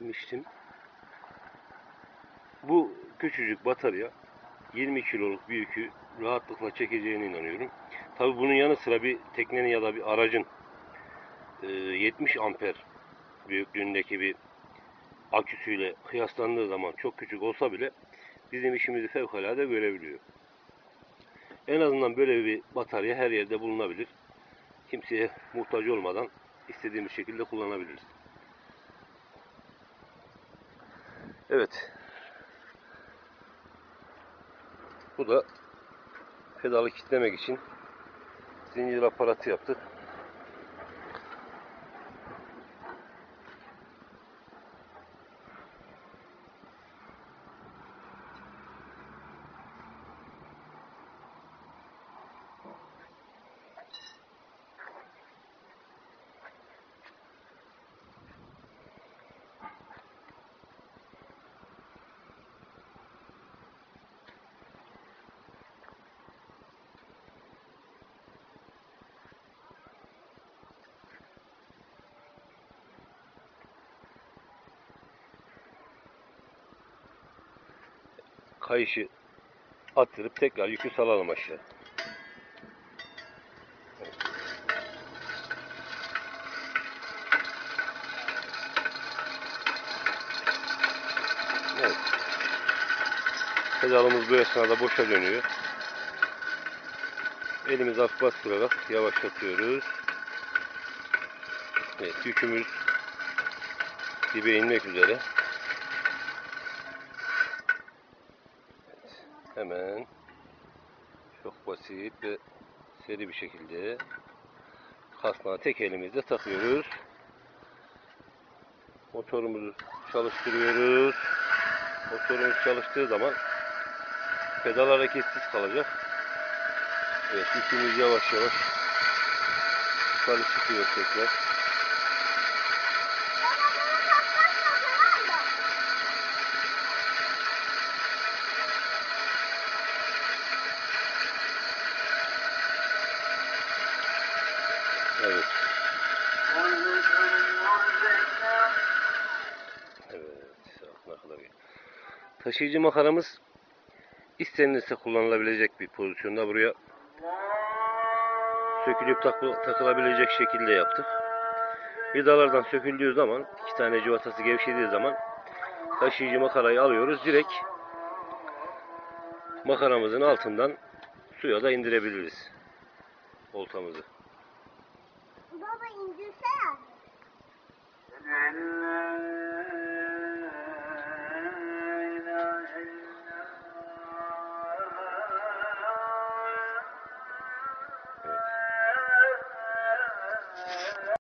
bahsetmiştim. Bu küçücük batarya 20 kiloluk bir yükü rahatlıkla çekeceğine inanıyorum. Tabi bunun yanı sıra bir teknenin ya da bir aracın e, 70 amper büyüklüğündeki bir aküsüyle kıyaslandığı zaman çok küçük olsa bile bizim işimizi fevkalade görebiliyor. En azından böyle bir batarya her yerde bulunabilir. Kimseye muhtaç olmadan istediğimiz şekilde kullanabiliriz. Evet. Bu da pedalı kilitlemek için zincir aparatı yaptık. Kayışı attırıp tekrar yükü salalım aşağı. Evet. Pedalımız bu esnada boşa dönüyor. Elimiz hafif bastırarak yavaşlatıyoruz. Evet, yükümüz dibe inmek üzere. Hemen çok basit ve seri bir şekilde kasnağı tek elimizle takıyoruz. Motorumuzu çalıştırıyoruz. Motorumuz çalıştığı zaman pedal hareketsiz kalacak. Evet yükümüz yavaş yavaş yukarı çıkıyor tekrar. Evet. Evet. Taşıyıcı makaramız istenilirse kullanılabilecek bir pozisyonda buraya sökülüp takı- takılabilecek şekilde yaptık. Vidalardan söküldüğü zaman iki tane civatası gevşediği zaman taşıyıcı makarayı alıyoruz direkt makaramızın altından suya da indirebiliriz oltamızı. 爸爸，印度斯坦。